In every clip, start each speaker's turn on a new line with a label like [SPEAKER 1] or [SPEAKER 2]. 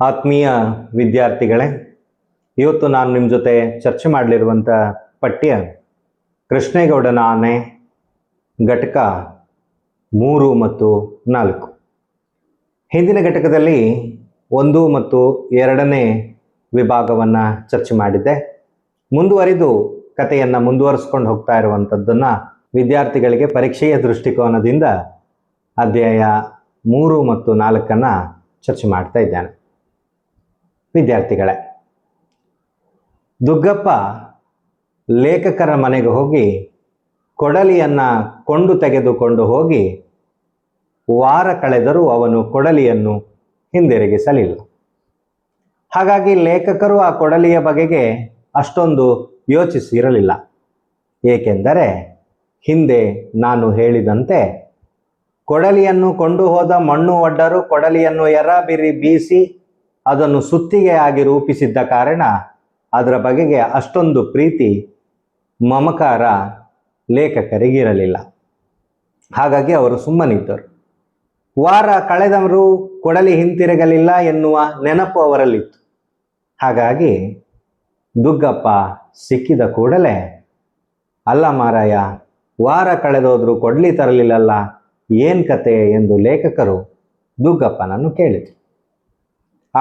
[SPEAKER 1] ಆತ್ಮೀಯ ವಿದ್ಯಾರ್ಥಿಗಳೇ, ಇವತ್ತು ನಾನು ನಿಮ್ಮ ಜೊತೆ ಚರ್ಚೆ ಮಾಡಲಿರುವಂಥ ಪಠ್ಯ ಕೃಷ್ಣೇಗೌಡನ ಆನೆ, ಘಟಕ ಮೂರು ಮತ್ತು ನಾಲ್ಕು. ಹಿಂದಿನ ಘಟಕದಲ್ಲಿ ಒಂದು ಮತ್ತು ಎರಡನೇ ವಿಭಾಗವನ್ನು ಚರ್ಚೆ ಮಾಡಿದ್ದೆ. ಮುಂದುವರಿದು ಕಥೆಯನ್ನು ಮುಂದುವರಿಸ್ಕೊಂಡು ಹೋಗ್ತಾ ಇರುವಂಥದ್ದನ್ನು ವಿದ್ಯಾರ್ಥಿಗಳಿಗೆ ಪರೀಕ್ಷೆಯ ದೃಷ್ಟಿಕೋನದಿಂದ ಅಧ್ಯಾಯ ಮೂರು ಮತ್ತು ನಾಲ್ಕನ್ನು ಚರ್ಚೆ ಮಾಡ್ತಾ ಇದ್ದಾನೆ. ವಿದ್ಯಾರ್ಥಿಗಳೇ. ದುಗ್ಗಪ್ಪ ಲೇಖಕರ ಮನೆಗೆ ಹೋಗಿ ಕೊಡಲಿಯನ್ನು ಕೊಂಡು ತೆಗೆದುಕೊಂಡು ಹೋಗಿ ವಾರ ಕಳೆದರೂ ಅವನು ಕೊಡಲಿಯನ್ನು ಹಿಂದಿರುಗಿಸಲಿಲ್ಲ. ಹಾಗಾಗಿ ಲೇಖಕರು ಆ ಕೊಡಲಿಯ ಬಗೆಗೆ ಅಷ್ಟೊಂದು ಯೋಚಿಸಿರಲಿಲ್ಲ. ಏಕೆಂದರೆ ಹಿಂದೆ ನಾನು ಹೇಳಿದಂತೆ ಕೊಡಲಿಯನ್ನು ಕೊಂಡು ಹೋದ ಮಣ್ಣು ಒಡ್ಡರು ಕೊಡಲಿಯನ್ನು ಎರಬಿರಿ ಬೀಸಿ ಅದನ್ನು ಸುತ್ತಿಗೆಯಾಗಿ ರೂಪಿಸಿದ್ದ ಕಾರಣ ಅದರ ಬಗೆಗೆ ಅಷ್ಟೊಂದು ಪ್ರೀತಿ, ಮಮಕಾರ ಲೇಖಕರಿಗಿರಲಿಲ್ಲ. ಹಾಗಾಗಿ ಅವರು ಸುಮ್ಮನಿದ್ದರು. ವಾರ ಕಳೆದವರು ಕೊಡಲಿ ಹಿಂತಿರುಗಲಿಲ್ಲ ಎನ್ನುವ ನೆನಪು ಅವರಲ್ಲಿತ್ತು. ಹಾಗಾಗಿ ದುಗ್ಗಪ್ಪ ಸಿಕ್ಕಿದ ಕೂಡಲೇ, ಅಲ್ಲ ಮಾರಾಯ, ವಾರ ಕಳೆದೋದ್ರು ಕೊಡಲಿ ತರಲಿಲ್ಲಲ್ಲ, ಏನ್ ಕತೆ? ಎಂದು ಲೇಖಕರು ದುಗ್ಗಪ್ಪನನ್ನು ಕೇಳಿದರು.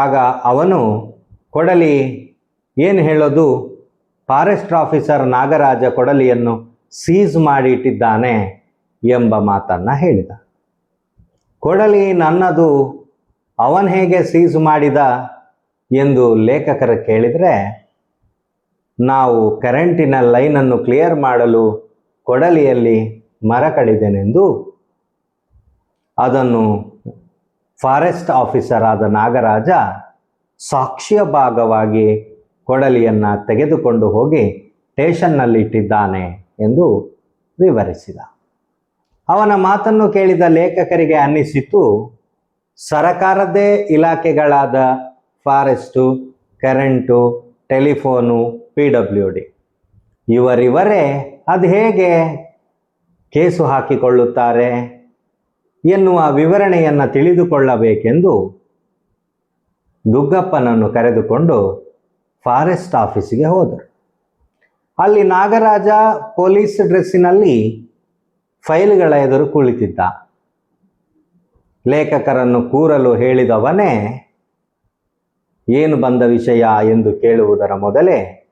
[SPEAKER 1] ಆಗ ಅವನು ಕೊಡಲಿ, ಏನು ಹೇಳೋದು? ಫಾರೆಸ್ಟ್ ಆಫೀಸರ್ ನಾಗರಾಜ ಕೊಡಲಿಯನ್ನು ಸೀಸ್ ಮಾಡಿ ಇಟ್ಟಿದ್ದಾನೆ ಎಂಬ ಮಾತನ್ನ ಹೇಳಿದ. ಕೊಡಲಿ ನನ್ನದು, ಅವನ್ ಹೇಗೆ ಸೀಸ್ ಮಾಡಿದ ಎಂದು ಲೇಖಕರು ಕೇಳಿದರೆ, ನಾವು ಕರೆಂಟಿನ ಲೈನನ್ನು ಕ್ಲಿಯರ್ ಮಾಡಲು ಕೊಡಲಿಯಲ್ಲಿ ಮರ ಕಡಿದೆನೆಂದು, ಅದನ್ನು ಫಾರೆಸ್ಟ್ ಆಫೀಸರ್ ಆದ ನಾಗರಾಜ ಸಾಕ್ಷಿಯ ಭಾಗವಾಗಿ ಕೊಡಲಿಯನ್ನು ತೆಗೆದುಕೊಂಡು ಹೋಗಿ ಸ್ಟೇಷನ್ನಲ್ಲಿ ಇಟ್ಟಿದ್ದಾನೆ ಎಂದು ವಿವರಿಸಿದ. ಅವನ ಮಾತನ್ನು ಕೇಳಿದ ಲೇಖಕರಿಗೆ ಅನ್ನಿಸಿತು, ಸರಕಾರದೇ ಇಲಾಖೆಗಳಾದ forest, current, telephone, P W D ಇವರಿವರೇ ಅದು ಹೇಗೆ ಕೇಸು ಹಾಕಿಕೊಳ್ಳುತ್ತಾರೆ? ಎನ್ನುವ ವಿವರಣೆಯನ್ನು ತಿಳಿದುಕೊಳ್ಳಬೇಕೆಂದು ದುಗ್ಗಪ್ಪನನ್ನು ಕರೆದುಕೊಂಡು ಫಾರೆಸ್ಟ್ ಆಫೀಸಿಗೆ ಹೋದರು. ಅಲ್ಲಿ ನಾಗರಾಜ ಪೊಲೀಸ್ ಡ್ರೆಸ್ಸಿನಲ್ಲಿ ಫೈಲ್ಗಳ ಎದುರು ಕುಳಿತಿದ್ದ. ಲೇಖಕರನ್ನು ಕೂರಲು ಹೇಳಿದವನೇ, ಏನು ಬಂದ ವಿಷಯ ಎಂದು ಕೇಳುವುದರ ಮೊದಲೇ,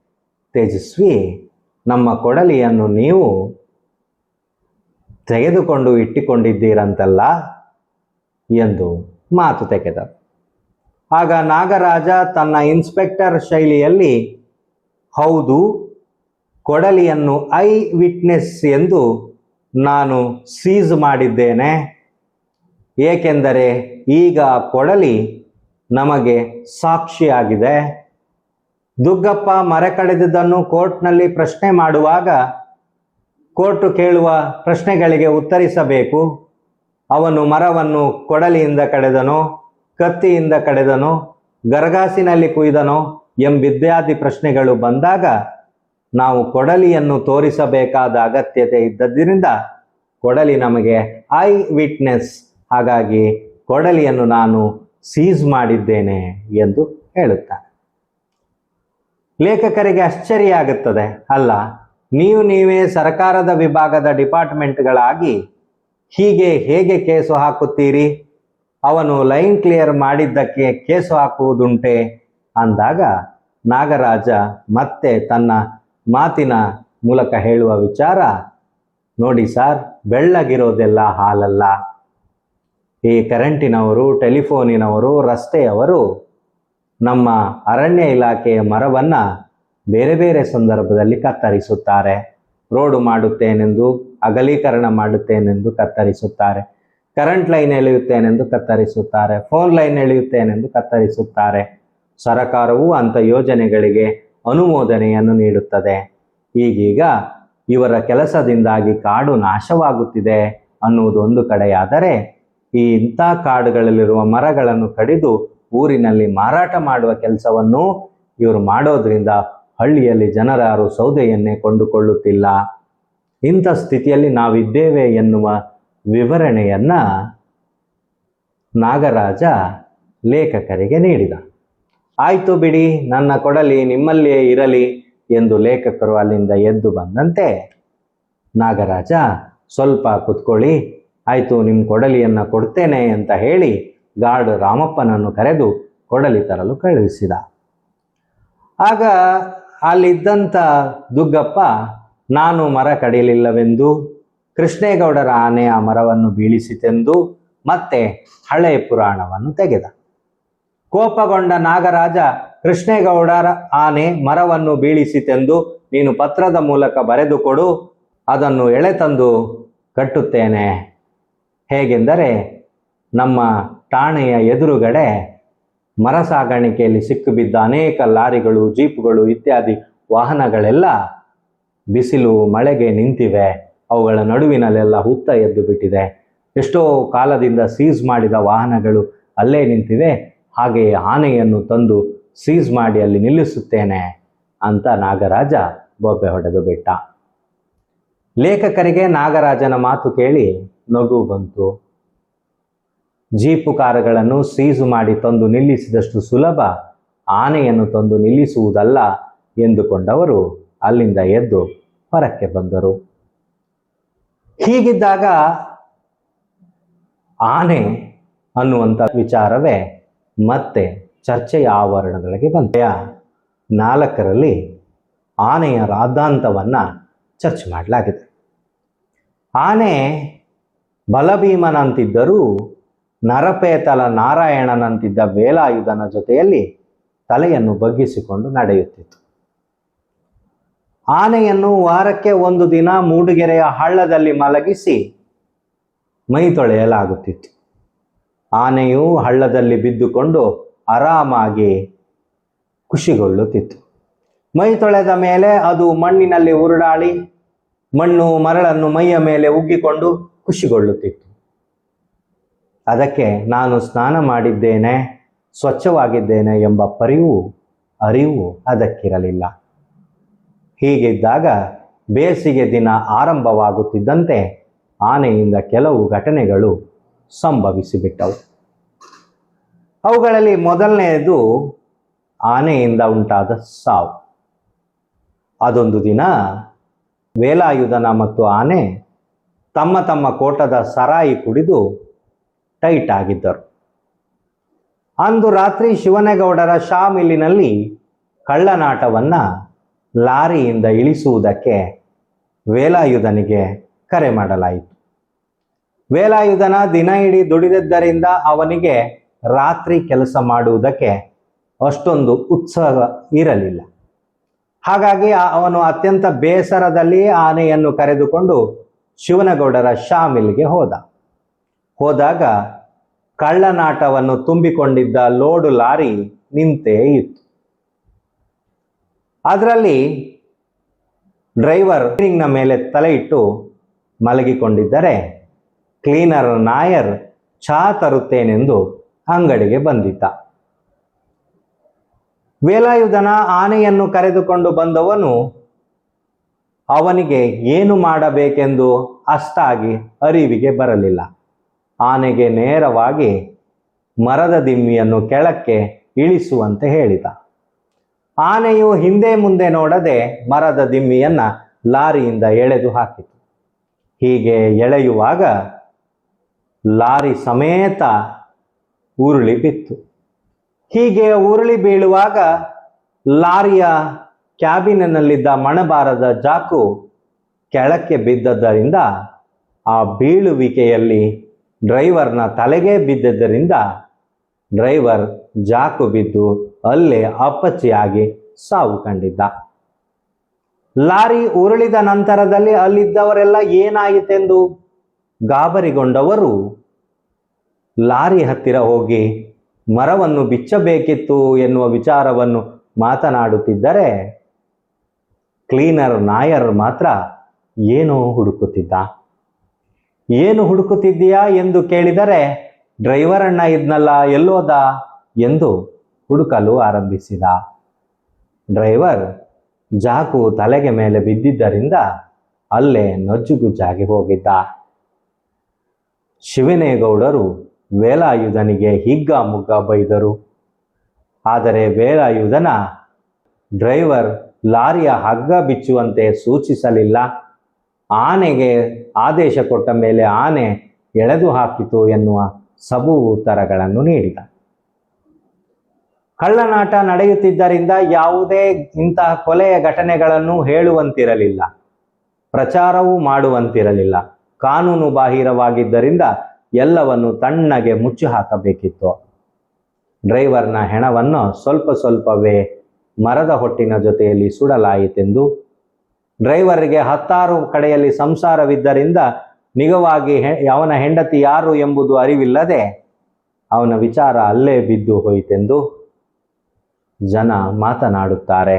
[SPEAKER 1] ತೇಜಸ್ವಿ, ನಮ್ಮ ಕೊಡಲಿಯನ್ನು ನೀವು ತೆಗೆದುಕೊಂಡು ಇಟ್ಟುಕೊಂಡಿದ್ದೀರಂತಲ್ಲ ಎಂದು ಮಾತು ತೆಗೆದರು. ಆಗ ನಾಗರಾಜ ತನ್ನ ಇನ್ಸ್ಪೆಕ್ಟರ್ ಶೈಲಿಯಲ್ಲಿ, ಹೌದು, ಕೊಡಲಿಯನ್ನು ಐ ವಿಟ್ನೆಸ್ ಎಂದು ನಾನು ಸೀಸ್ ಮಾಡಿದ್ದೇನೆ. ಏಕೆಂದರೆ ಈಗ ಕೊಡಲಿ ನಮಗೆ ಸಾಕ್ಷಿಯಾಗಿದೆ. ದುಗ್ಗಪ್ಪ ಮರೆ ಕೋರ್ಟ್ನಲ್ಲಿ ಪ್ರಶ್ನೆ ಮಾಡುವಾಗ ಕೋರ್ಟು ಕೇಳುವ ಪ್ರಶ್ನೆಗಳಿಗೆ ಉತ್ತರಿಸಬೇಕು. ಅವನು ಮರವನ್ನು ಕೊಡಲಿಯಿಂದ ಕಡೆದನೋ, ಕತ್ತಿಯಿಂದ ಕಡೆದನೋ, ಗರಗಾಸಿನಲ್ಲಿ ಕುಯ್ದನೋ ಎಂಬಿತ್ಯಾದಿ ಪ್ರಶ್ನೆಗಳು ಬಂದಾಗ ನಾವು ಕೊಡಲಿಯನ್ನು ತೋರಿಸಬೇಕಾದ ಅಗತ್ಯತೆ ಇದ್ದದ್ದರಿಂದ ಕೊಡಲಿ ನಮಗೆ ಐ ವಿಟ್ನೆಸ್ ಹಾಗಾಗಿ ಕೊಡಲಿಯನ್ನು ನಾನು ಸೀಸ್ ಮಾಡಿದ್ದೇನೆ ಎಂದು ಹೇಳುತ್ತಾನೆ. ಲೇಖಕರಿಗೆ ಆಶ್ಚರ್ಯ ಆಗುತ್ತದೆ, ಅಲ್ಲ? ನೀವು ನೀವೇ ಸರ್ಕಾರದ ವಿಭಾಗದ ಡಿಪಾರ್ಟ್ಮೆಂಟ್ಗಳಾಗಿ ಹೀಗೆ ಹೇಗೆ ಕೇಸು ಹಾಕುತ್ತೀರಿ? ಅವನು ಲೈನ್ ಕ್ಲಿಯರ್ ಮಾಡಿದ್ದಕ್ಕೆ ಕೇಸು ಹಾಕುವುದುಂಟೆ? ಅಂದಾಗ ನಾಗರಾಜ ಮತ್ತೆ ತನ್ನ ಮಾತಿನ ಮೂಲಕ ಹೇಳುವ ವಿಚಾರ, ನೋಡಿ ಸರ್, ಬೆಳ್ಳಗಿರೋದೆಲ್ಲ ಹಾಲಲ್ಲ. ಈ ಕರೆಂಟಿನವರು, ಟೆಲಿಫೋನಿನವರು, ರಸ್ತೆಯವರು ನಮ್ಮ ಅರಣ್ಯ ಇಲಾಖೆಯ ಮರವನ್ನು ಬೇರೆ ಬೇರೆ ಸಂದರ್ಭದಲ್ಲಿ ಕತ್ತರಿಸುತ್ತಾರೆ. ರೋಡು ಮಾಡುತ್ತೇನೆಂದು, ಅಗಲೀಕರಣ ಮಾಡುತ್ತೇನೆಂದು ಕತ್ತರಿಸುತ್ತಾರೆ. ಕರೆಂಟ್ ಲೈನ್ ಎಳೆಯುತ್ತೇನೆಂದು ಕತ್ತರಿಸುತ್ತಾರೆ. ಫೋನ್ ಲೈನ್ ಎಳೆಯುತ್ತೇನೆಂದು ಕತ್ತರಿಸುತ್ತಾರೆ. ಸರಕಾರವು ಅಂಥ ಯೋಜನೆಗಳಿಗೆ ಅನುಮೋದನೆಯನ್ನು ನೀಡುತ್ತದೆ. ಈಗೀಗ ಇವರ ಕೆಲಸದಿಂದಾಗಿ ಕಾಡು ನಾಶವಾಗುತ್ತಿದೆ ಅನ್ನುವುದು ಒಂದು ಕಡೆಯಾದರೆ, ಈ ಇಂಥ ಕಾಡುಗಳಲ್ಲಿರುವ ಮರಗಳನ್ನು ಕಡಿದು ಊರಿನಲ್ಲಿ ಮಾರಾಟ ಮಾಡುವ ಕೆಲಸವನ್ನು ಇವರು ಮಾಡೋದ್ರಿಂದ ಹಳ್ಳಿಯಲ್ಲಿ ಜನರಾರು ಸೌದೆಯನ್ನೇ ಕೊಂಡುಕೊಳ್ಳುತ್ತಿಲ್ಲ. ಇಂಥ ಸ್ಥಿತಿಯಲ್ಲಿ ನಾವಿದ್ದೇವೆ ಎನ್ನುವ ವಿವರಣೆಯನ್ನ ನಾಗರಾಜ ಲೇಖಕರಿಗೆ ನೀಡಿದ. ಆಯ್ತು ಬಿಡಿ, ನನ್ನ ಕೊಡಲಿ, ನಿಮ್ಮಲ್ಲಿಯೇ ಇರಲಿ ಎಂದು ಲೇಖಕರು ಅಲ್ಲಿಂದ ಎದ್ದು ಬಂದಂತೆ ನಾಗರಾಜ, ಸ್ವಲ್ಪ ಕುತ್ಕೊಳ್ಳಿ, ಆಯಿತು ನಿಮ್ಮ ಕೊಡಲಿಯನ್ನು ಕೊಡ್ತೇನೆ ಅಂತ ಹೇಳಿ ಗಾರ್ಡ್ ರಾಮಪ್ಪನನ್ನು ಕರೆದು ಕೊಡಲಿ ತರಲು ಕಳುಹಿಸಿದ. ಆಗ ಅಲ್ಲಿದ್ದಂಥ ದುಗ್ಗಪ್ಪ, ನಾನು ಮರ ಕಡಿಯಲಿಲ್ಲವೆಂದು ಕೃಷ್ಣೇಗೌಡರ ಆನೆ ಆ ಮರವನ್ನು ಬೀಳಿಸಿತೆಂದು, ಮತ್ತೆ ಹಳೆ ಪುರಾಣವನ್ನು ತೆಗೆದ. ಕೋಪಗೊಂಡ ನಾಗರಾಜ ಕೃಷ್ಣೇಗೌಡರ ಆನೆ ಮರವನ್ನು ಬೀಳಿಸಿತೆಂದು ನೀನು ಪತ್ರದ ಮೂಲಕ ಬರೆದುಕೊಡು ಅದನ್ನು ಎಳೆತಂದು ಕಟ್ಟುತ್ತೇನೆ. ಹೇಗೆಂದರೆ, ನಮ್ಮ ಠಾಣೆಯ ಎದುರುಗಡೆ ಮರ ಸಾಗಾಣಿಕೆಯಲ್ಲಿ ಸಿಕ್ಕಿಬಿದ್ದ ಅನೇಕ ಲಾರಿಗಳು, ಜೀಪ್ಗಳು ಇತ್ಯಾದಿ ವಾಹನಗಳೆಲ್ಲ ಬಿಸಿಲು, ಮಳೆಗೆ ನಿಂತಿವೆ. ಅವುಗಳ ನಡುವಿನಲ್ಲೆಲ್ಲ ಹುತ್ತ ಎದ್ದು ಬಿಟ್ಟಿದೆ ಎಷ್ಟೋ ಕಾಲದಿಂದ ಸೀಸ್ ಮಾಡಿದ ವಾಹನಗಳು ಅಲ್ಲೇ ನಿಂತಿವೆ. ಹಾಗೆ ಆನೆಯನ್ನು ತಂದು ಸೀಸ್ ಮಾಡಿ ಅಲ್ಲಿ ನಿಲ್ಲಿಸುತ್ತೇನೆ ಅಂತ ನಾಗರಾಜ ಬೊಬ್ಬೆ ಹೊಡೆದು ಬಿಟ್ಟ. ಲೇಖಕರಿಗೆ ನಾಗರಾಜನ ಮಾತು ಕೇಳಿ ನಗು ಬಂತು. ಜೀಪು ಕಾರುಗಳನ್ನು ಸೀಸು ಮಾಡಿ ತಂದು ನಿಲ್ಲಿಸಿದಷ್ಟು ಸುಲಭ ಆನೆಯನ್ನು ತಂದು ನಿಲ್ಲಿಸುವುದಲ್ಲ ಎಂದುಕೊಂಡವರು ಅಲ್ಲಿಂದ ಎದ್ದು ಹೊರಕ್ಕೆ ಬಂದರು. ಹೀಗಿದ್ದಾಗ ಆನೆ ಅನ್ನುವಂಥ ವಿಚಾರವೇ ಮತ್ತೆ ಚರ್ಚೆಯ ಆವರಣದೊಳಗೆ ಬಂತೆ. ನಾಲ್ಕರಲ್ಲಿ ಆನೆಯ ರಾದ್ದಾಂತವನ್ನು ಚರ್ಚೆ ಮಾಡಲಾಗಿದೆ. ಆನೆ ಬಲಭೀಮನಂತಿದ್ದರೂ ನರಪೇತಲ ನಾರಾಯಣನಂತಿದ್ದ ವೇಲಾಯುಧನ ಜೊತೆಯಲ್ಲಿ ತಲೆಯನ್ನು ಬಗ್ಗಿಸಿಕೊಂಡು ನಡೆಯುತ್ತಿತ್ತು. ಆನೆಯನ್ನು ವಾರಕ್ಕೆ ಒಂದು ದಿನ ಮೂಡುಗೆರೆಯ ಹಳ್ಳದಲ್ಲಿ ಮಲಗಿಸಿ ಮೈ ತೊಳೆಯಲಾಗುತ್ತಿತ್ತು. ಆನೆಯು ಹಳ್ಳದಲ್ಲಿ ಬಿದ್ದುಕೊಂಡು ಆರಾಮಾಗಿ ಖುಷಿಗೊಳ್ಳುತ್ತಿತ್ತು ಮೈ ತೊಳೆದ ಮೇಲೆ ಅದು ಮಣ್ಣಿನಲ್ಲಿ ಉರುಳಾಡಿ ಮಣ್ಣು ಮರಳನ್ನು ಮೈಯ ಮೇಲೆ ಉಗ್ಗಿಕೊಂಡು ಖುಷಿಗೊಳ್ಳುತ್ತಿತ್ತು ಅದಕ್ಕೆ ನಾನು ಸ್ನಾನ ಮಾಡಿದ್ದೇನೆ, ಸ್ವಚ್ಛವಾಗಿದ್ದೇನೆ ಎಂಬ ಪರಿವು, ಅರಿವು ಅದಕ್ಕಿರಲಿಲ್ಲ. ಹೀಗಿದ್ದಾಗ ಬೇಸಿಗೆ ದಿನ ಆರಂಭವಾಗುತ್ತಿದ್ದಂತೆ ಆನೆಯಿಂದ ಕೆಲವು ಘಟನೆಗಳು ಸಂಭವಿಸಿಬಿಟ್ಟವು. ಅವುಗಳಲ್ಲಿ ಮೊದಲನೆಯದು ಆನೆಯಿಂದ ಉಂಟಾದ ಸಾವು. ಅದೊಂದು ದಿನ ವೇಲಾಯುಧನ ಮತ್ತು ಆನೆ ತಮ್ಮ ತಮ್ಮ ಕೋಟದ ಸರಾಯಿ ಕುಡಿದು ಟೈಟ್ ಆಗಿದ್ದರು. ಅಂದು ರಾತ್ರಿ ಶಿವನಗೌಡರ ಶಾ ಮಿಲ್ಲಿನಲ್ಲಿ ಕಳ್ಳನಾಟವನ್ನು ಲಾರಿಯಿಂದ ಇಳಿಸುವುದಕ್ಕೆ ವೇಲಾಯುಧನಿಗೆ ಕರೆ ಮಾಡಲಾಯಿತು. ವೇಲಾಯುಧನ ದಿನ ಇಡೀ ದುಡಿದದ್ದರಿಂದ ಅವನಿಗೆ ರಾತ್ರಿ ಕೆಲಸ ಮಾಡುವುದಕ್ಕೆ ಅಷ್ಟೊಂದು ಉತ್ಸಾಹ ಇರಲಿಲ್ಲ. ಹಾಗಾಗಿ ಅವನು ಅತ್ಯಂತ ಬೇಸರದಲ್ಲಿ ಆನೆಯನ್ನು ಕರೆದುಕೊಂಡು ಶಿವನಗೌಡರ ಶಾ ಮಿಲ್ಗೆ ಹೋದ. ಹೋದಾಗ ಕಳ್ಳನಾಟವನ್ನು ತುಂಬಿಕೊಂಡಿದ್ದ ಲೋಡು ಲಾರಿ ನಿಂತೇ ಇತ್ತು. ಅದರಲ್ಲಿ ಡ್ರೈವರ್ ಕ್ಲೀನಿಂಗ್ನ ಮೇಲೆ ತಲೆ ಇಟ್ಟು ಮಲಗಿಕೊಂಡಿದ್ದರೆ ಕ್ಲೀನರ್ ನಾಯರ್ ಚಹಾ ತರುತ್ತೇನೆಂದು ಅಂಗಡಿಗೆ ಬಂದಿದ್ದ. ವೇಲಾಯುಧನ ಆನೆಯನ್ನು ಕರೆದುಕೊಂಡು ಬಂದವನು, ಅವನಿಗೆ ಏನು ಮಾಡಬೇಕೆಂದು ಅಷ್ಟಾಗಿ ಅರಿವಿಗೆ ಬರಲಿಲ್ಲ. ಆನೆಗೆ ನೇರವಾಗಿ ಮರದ ದಿಮ್ಮಿಯನ್ನು ಕೆಳಕ್ಕೆ ಇಳಿಸುವಂತೆ ಹೇಳಿದ. ಆನೆಯು ಹಿಂದೆ ಮುಂದೆ ನೋಡದೆ ಮರದ ದಿಮ್ಮಿಯನ್ನ ಲಾರಿಯಿಂದ ಎಳೆದು ಹಾಕಿತು. ಹೀಗೆ ಎಳೆಯುವಾಗ ಲಾರಿ ಸಮೇತ ಉರುಳಿ ಬಿತ್ತು. ಹೀಗೆ ಉರುಳಿ ಬೀಳುವಾಗ ಲಾರಿಯ ಕ್ಯಾಬಿನಲ್ಲಿದ್ದ ಮಣಬಾರದ ಜಾಕು ಕೆಳಕ್ಕೆ ಬಿದ್ದದ್ದರಿಂದ ಆ ಬೀಳುವಿಕೆಯಲ್ಲಿ ಡ್ರೈವರ್ನ ತಲೆಗೆ ಬಿದ್ದದ್ದರಿಂದ ಡ್ರೈವರ್ ಜಾಕು ಬಿದ್ದು ಅಲ್ಲೇ ಅಪ್ಪಚ್ಚಿಯಾಗಿ ಸಾವು ಕಂಡಿದ್ದ. ಲಾರಿ ಉರುಳಿದ ನಂತರದಲ್ಲಿ ಅಲ್ಲಿದ್ದವರೆಲ್ಲ ಏನಾಯಿತೆಂದು ಗಾಬರಿಗೊಂಡವರು ಲಾರಿ ಹತ್ತಿರ ಹೋಗಿ ಮರವನ್ನು ಬಿಚ್ಚಬೇಕಿತ್ತು ಎನ್ನುವ ವಿಚಾರವನ್ನು ಮಾತನಾಡುತ್ತಿದ್ದರೆ ಕ್ಲೀನರ್ ನಾಯರ್ ಮಾತ್ರ ಏನೋ ಹುಡುಕುತ್ತಿದ್ದ. ಏನು ಹುಡುಕುತ್ತಿದ್ದೀಯಾ ಎಂದು ಕೇಳಿದರೆ, ಡ್ರೈವರ್ ಅಣ್ಣ ಇದ್ನಲ್ಲ ಎಲ್ಲೋದ ಎಂದು ಹುಡುಕಲು ಆರಂಭಿಸಿದ. ಡ್ರೈವರ್ ಜಾಕು ತಲೆಗೆ ಮೇಲೆ ಬಿದ್ದಿದ್ದರಿಂದ ಅಲ್ಲೇ ನಜ್ಜುಗುಜ್ಜಾಗಿ ಹೋಗಿದ್ದ. ಶಿವನೇಗೌಡರು ವೇಲಾಯುಧನಿಗೆ ಹಿಗ್ಗ ಮುಗ್ಗ ಬೈದರು. ಆದರೆ ವೇಲಾಯುಧನ ಡ್ರೈವರ್ ಲಾರಿಯ ಹಗ್ಗ ಬಿಚ್ಚುವಂತೆ ಸೂಚಿಸಲಿಲ್ಲ. ಆನೆಗೆ ಆದೇಶ ಕೊಟ್ಟ ಮೇಲೆ ಆನೆ ಎಳೆದು ಹಾಕಿತು ಎನ್ನುವ ಸಬು ಉತ್ತರಗಳನ್ನು ನೀಡಿದ. ಕಳ್ಳನಾಟ ನಡೆಯುತ್ತಿದ್ದರಿಂದ ಯಾವುದೇ ಇಂತಹ ಕೊಲೆಯ ಘಟನೆಗಳನ್ನು ಹೇಳುವಂತಿರಲಿಲ್ಲ. ಪ್ರಚಾರವೂ ಮಾಡುವಂತಿರಲಿಲ್ಲ. ಕಾನೂನು ಬಾಹಿರವಾಗಿದ್ದರಿಂದ ಎಲ್ಲವನ್ನು ತಣ್ಣಗೆ ಮುಚ್ಚಿ ಹಾಕಬೇಕಿತ್ತು. ಡ್ರೈವರ್ನ ಹೆಣವನ್ನು ಸ್ವಲ್ಪ ಸ್ವಲ್ಪವೇ ಮರದ ಹೊಟ್ಟಿನ ಜೊತೆಯಲ್ಲಿ ಸುಡಲಾಯಿತೆಂದು ಡ್ರೈವರ್ಗೆ ಹತ್ತಾರು ಕಡೆಯಲ್ಲಿ ಸಂಸಾರವಿದ್ದರಿಂದ ನಿಗವಾಗಿ ಅವನ ಹೆಂಡತಿ ಯಾರು ಎಂಬುದು ಅರಿವಿಲ್ಲದೆ ಅವನ ವಿಚಾರ ಅಲ್ಲೇ ಬಿದ್ದು ಹೋಯಿತೆಂದು ಜನ ಮಾತನಾಡುತ್ತಾರೆ.